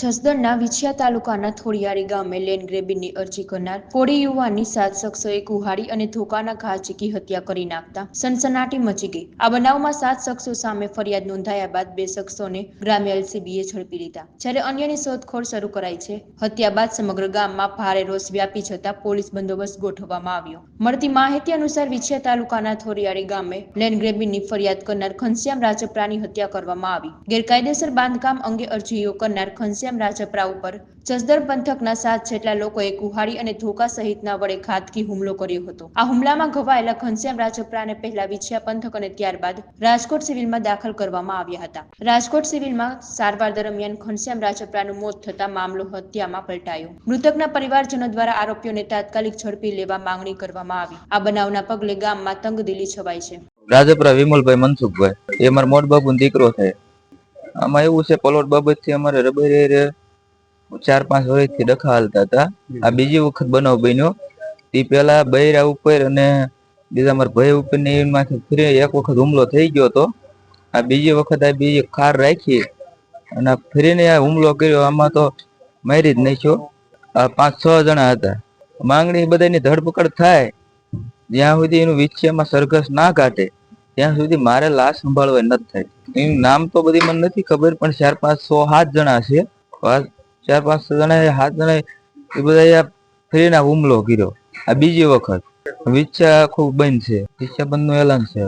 જસદણના વિછિયા તાલુકાના થોડિયારી ગામે લેન્ડ ગ્રેબિંગની અરજી કરનાર કોળી યુવાનની સાત શખ્સોએ કુહાડી અને ધોકાના ઘા ચીકી હત્યા કરી નાખતા સનસનાટી મચી ગઈ. આ બનાવમાં સાત શખ્સો સામે ફરિયાદ નોંધાયા બાદ બે શખ્સોને ગ્રામ્ય એલસીબીએ ઝડપી લીધા, જ્યારે અન્યની શોધખોળ શરૂ કરાઈ છે. હત્યા બાદ સમગ્ર ગામમાં ભારે રોષ વ્યાપી જતા પોલીસ બંદોબસ્ત ગોઠવવામાં આવ્યો. મળતી માહિતી અનુસાર વિછિયા તાલુકાના થોરિયારી ગામે લેન્ડ ગ્રેબિંગની ફરિયાદ કરનાર ઘનશ્યામ રાજપરાની હત્યા કરવામાં આવી. ગેરકાયદેસર બાંધકામ અંગે અરજીઓ કરનાર ઘનશ્યામ રાજપરા ઉપર જસદર પંથકના સાત જેટલા લોકોએ કુહાડી અને ધોકા સહિતના વડે ઘાતકી હુમલો કર્યો હતો. આ હુમલામાં ઘવાયેલા ઘનશ્યામ રાજપરાને પહેલા વિછિયા પંથક અને ત્યારબાદ રાજકોટ સિવિલમાં દાખલ કરવામાં આવ્યા હતા. રાજકોટ સિવિલમાં સારવાર દરમિયાન ઘનશ્યામ રાજપરાનું મોત થતા મામલો હત્યામાં પલટાયો. મૃતકના પરિવારજનો દ્વારા આરોપીઓને તાત્કાલિક ઝડપી લેવા માંગણી કરવામાં આવી. આ બનાવના પગલે ગામમાં તંગદિલી છવાઈ છે. રાજપરા વિમલભાઈ મનસુખભાઈ, એ મારા મોટ બાપુ દીકરો થાય આમાં એવું છે, પલોટ બાબતથી અમારે રબરે ચાર પાંચ વર્ષથી ડખા હાલતા હતા. આ બીજી વખત બનાવ બન્યો. એ પેલા બૈરા ઉપર અને બીજા મારા ભાઈ ઉપર ને એમાંથી ફરી એક વખત હુમલો થઈ ગયો હતો. આ બીજી વખત આ બીજી ખાર રાખી અને ફરીને આ હુમલો કર્યો. આમાં તો મારી જ નાખ્યો. આ પાંચ છ જણા હતા. માંગણી બધાની ધરપકડ થાય. જ્યાં સુધી એનું વિચ્છેમાં સરઘસ ના કાઢે. ત્યાં સુધી મારે લાશ સંભાળવા નથી થાય. એનું નામ તો બધી મને નથી ખબર, પણ ચાર પાંચ સો સાત જણા છે. ચાર પાંચ સો જણા સાત જણા એ બધા ફ્રીના હુમલો કર્યો. આ બીજી વખત. વિચ્છા આખું બંધ છે. વિચ્છા બંધનું એલાન છે.